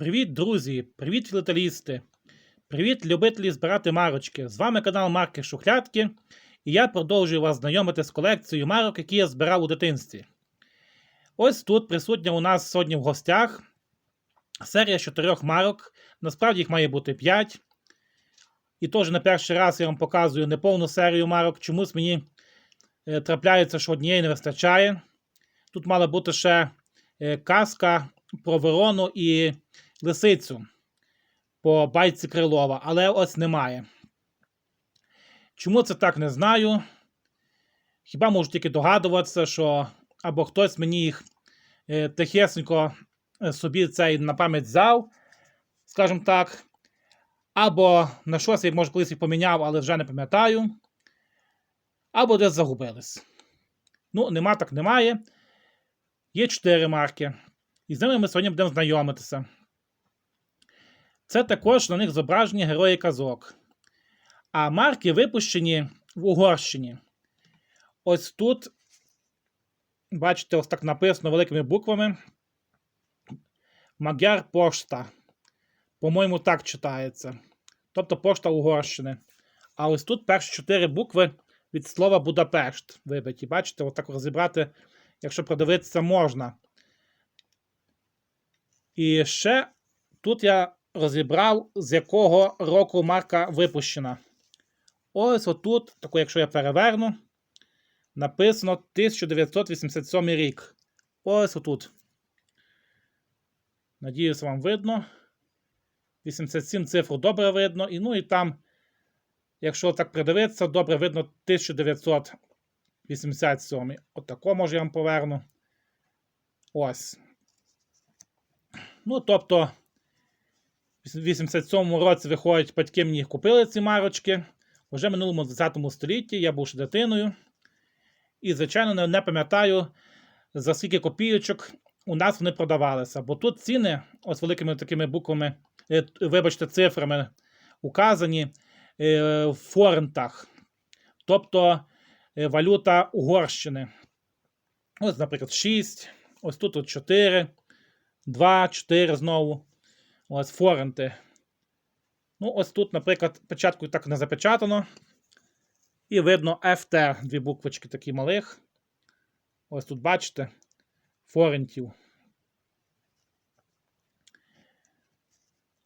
Привіт, друзі! Привіт, філателісти! Привіт, любителі збирати марочки! З вами канал Марки Шухлядки, і я продовжую вас знайомити з колекцією марок, які я збирав у дитинстві. Ось тут присутня у нас сьогодні в гостях серія з чотирьох марок. Насправді їх має бути 5. І теж на перший раз я вам показую неповну серію марок. Чомусь мені е, трапляється, що однієї не вистачає. Тут мала бути ще е, казка про Ворону і лисицю по байці Крилова, але ось немає. Чому це так не знаю? Хіба можу тільки догадуватися, що або хтось мені їх е, тихесенько е, собі цей на пам'ять взяв, скажімо так. Або на щось я, може, колись їх поміняв, але вже не пам'ятаю. Або десь загубились. Ну, нема так немає. Є чотири марки. І з ними ми сьогодні будемо знайомитися. Це також на них зображені герої казок. А марки випущені в Угорщині. Ось тут, бачите, ось так написано великими буквами. Magyar пошта. По-моєму, так читається. Тобто пошта Угорщини. А ось тут перші чотири букви від слова Будапешт вибиті. Бачите, ось так розібрати, якщо продивитися, можна. І ще тут я розібрав, з якого року марка випущена. Ось отут, таку, якщо я переверну, написано 1987 рік. Ось отут. Надіюся, вам видно. 87 цифру добре видно. І ну і там, якщо так придивитися, добре видно 1987. Отако, може, я вам поверну. Ось. Ну, тобто, в 87-му році виходять, батьки мені купили ці марочки. Уже в минулому 20 столітті я був ще дитиною. І, звичайно, не, пам'ятаю, за скільки копійочок у нас вони продавалися. Бо тут ціни, ось великими такими буквами, е, вибачте, цифрами указані е, в форентах. Тобто е, валюта Угорщини. Ось, наприклад, 6, ось тут от 4. 2, 4 знову. Ось форенти. Ну, ось тут, наприклад, печатку так не запечатано. І видно FT, дві буквочки такі малих. Ось тут бачите, форентів.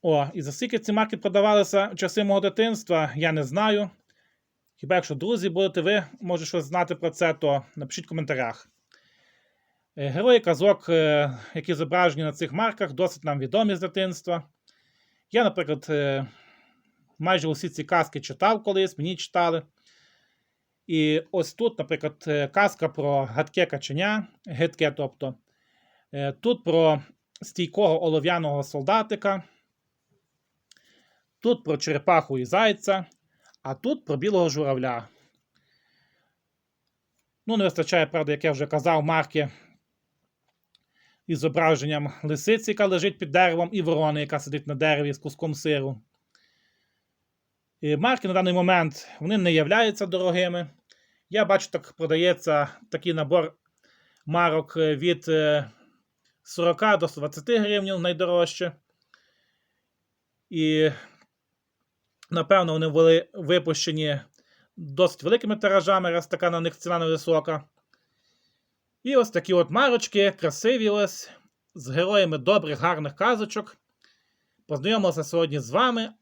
О, і за скільки ці марки продавалися в часи мого дитинства, я не знаю. Хіба якщо друзі будете ви, може щось знати про це, то напишіть в коментарях. Е, Герої казок, е, які зображені на цих марках, досить нам відомі з дитинства. Я, наприклад, е, майже усі ці казки читав колись, мені читали. І ось тут, наприклад, казка про гадке каченя, гидке, тобто, тут про стійкого олов'яного солдатика, тут про черепаху і зайця, а тут про білого журавля. Ну, не вистачає, правда, як я вже казав, марки із зображенням лисиці, яка лежить під деревом, і ворони, яка сидить на дереві з куском сиру. І марки на даний момент вони не являються дорогими. Я бачу, так продається такий набор марок від 40 до 120 гривень найдорожче. І, напевно, вони були випущені досить великими тиражами, раз така на них ціна невисока. І ось такі от марочки, красиві ось, з героями добрих, гарних казочок. Познайомилися сьогодні з вами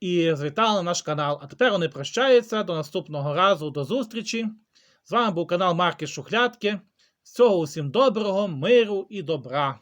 і звітали на наш канал. А тепер вони прощаються до наступного разу, до зустрічі. З вами був канал Марки Шухлядки. Всього усім доброго, миру і добра.